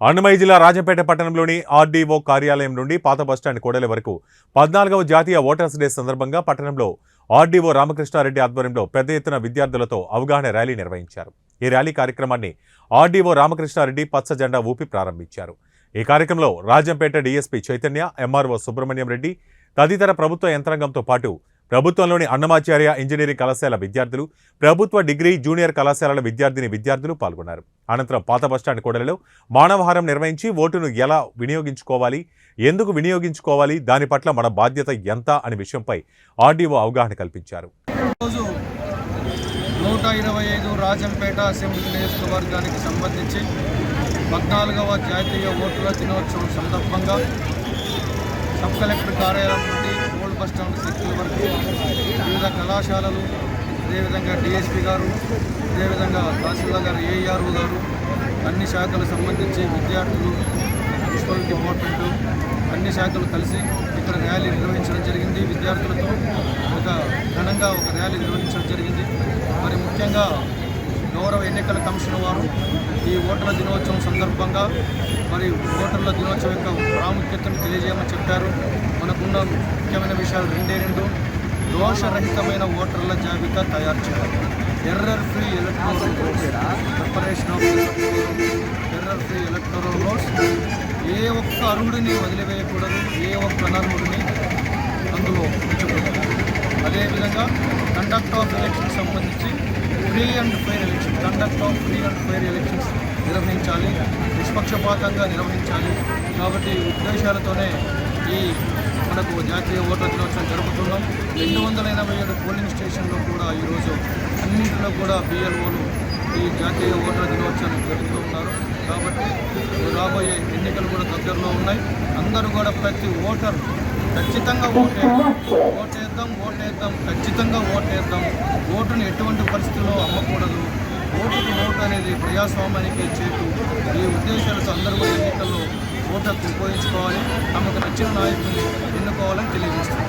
అన్నమయ్య జిల్లా రాజంపేట పట్టణంలోని ఆర్డీఓ కార్యాలయం నుండి పాత బస్టాండ్ కోడలి వరకు పద్నాలుగవ జాతీయ ఓటర్స్ డే సందర్భంగా పట్టణంలో ఆర్డీఓ రామకృష్ణారెడ్డి ఆధ్వర్యంలో పెద్ద ఎత్తున విద్యార్థులతో అవగాహన ర్యాలీ నిర్వహించారు. ఈ ర్యాలీ కార్యక్రమాన్ని ఆర్డీఓ రామకృష్ణారెడ్డి పచ్చ జెండా ఊపి ప్రారంభించారు. ఈ కార్యక్రమంలో రాజంపేట డీఎస్పీ చైతన్య ఎంఆర్ఓ సుబ్రహ్మణ్యం రెడ్డి తదితర ప్రభుత్వ యంత్రాంగంతో పాటు ప్రభుత్వంలోని అన్నమాచార్య ఇంజనీరింగ్ కళాశాల విద్యార్థులు ప్రభుత్వ డిగ్రీ జూనియర్ కళాశాలల విద్యార్థిని విద్యార్థులు పాల్గొన్నారు. అనంతరం పాత బస్టాండ్ కూడలిలో మానవహారం నిర్వహించి ఓటును ఎలా వినియోగించుకోవాలి ఎందుకు వినియోగించుకోవాలి దాని పట్ల మన బాధ్యత ఎంత అనే విషయంపై ఆర్డీఓ అవగాహన కల్పించారు. నూట ఇరవై ఐదు రాజంపేట అసెంబ్లీ నియోజకవర్గానికి సంబంధించి పద్నాలుగవ జాతీయ ఓటుల దినోత్సవం సందర్భంగా సబ్ కలెక్టర్ కార్యాలయం నుండి బస్ స్టాండ్ సిక్కుల వరకు వివిధ కళాశాలలు అదేవిధంగా డిఎస్పీ గారు అదేవిధంగా తహసీల్దార్ గారు ఏఈఆర్ఓ గారు అన్ని శాఖలకు సంబంధించి విద్యార్థులు మున్సిపల్ డిపార్ట్మెంటు అన్ని శాఖలు కలిసి ఇక్కడ ర్యాలీ నిర్వహించడం జరిగింది. విద్యార్థులతో ఒక ఘనంగా ఒక ర్యాలీ నిర్వహించడం జరిగింది. మరి ముఖ్యంగా గౌరవ ఎన్నికల కమిషన్ వారు ఈ ఓటర్ల దినోత్సవం సందర్భంగా మరి ఓటర్ల దినోత్సవం యొక్క ప్రాముఖ్యతను తెలియజేయమని చెప్పారు. మనకున్న ముఖ్యమైన విషయాలు రెండే రెండు. దోషరహితమైన ఓటర్ల జాబితా తయారు చేయాలి. Error free electoral preparation of error free electoral rolls ఏ ఒక్క అర్హుడిని వదిలివేయకూడదు. ఏ ఒక్క అనర్హుడిని అందులో ఉంచకూడదు. అదేవిధంగా కండక్ట్ ఆఫ్ ఎలక్షన్కి సంబంధించి free and fair election conduct of free and fair elections నిర్వహించాలి. నిష్పక్షపాతంగా నిర్వహించాలి. కాబట్టి ఉద్దేశాలతోనే ఈ మనకు జాతీయ ఓటర్ దినోత్సవం జరుపుతున్నాం. రెండు వందల ఎనభై ఏడు పోలింగ్ స్టేషన్లో కూడా ఈరోజు అన్నింటిలో కూడా బిఎల్ఓలు ఈ జాతీయ ఓటర్ దినోత్సవాన్ని జరుపుతూ ఉన్నారు. కాబట్టి రాబోయే ఎన్నికలు కూడా దగ్గరలో ఉన్నాయి. అందరూ కూడా ప్రతి ఓటర్ ఖచ్చితంగా ఓటేద్దాం. ఓటేద్దాం ఓటేద్దాం ఖచ్చితంగా ఓటేద్దాం. ఓటును ఎటువంటి పరిస్థితుల్లో అమ్మకూడదు. ఓటుకు ఓటు అనేది ప్రజాస్వామ్యానికి చేతు. ఈ ఉద్దేశాలతో అందరూ కూడా ఎన్నికల్లో ఓటుకు ఉపయోగించుకోవాలి తమకు నచ్చిన నాయకుడిని ఎన్నుకోవాలని తెలియజేస్తుంది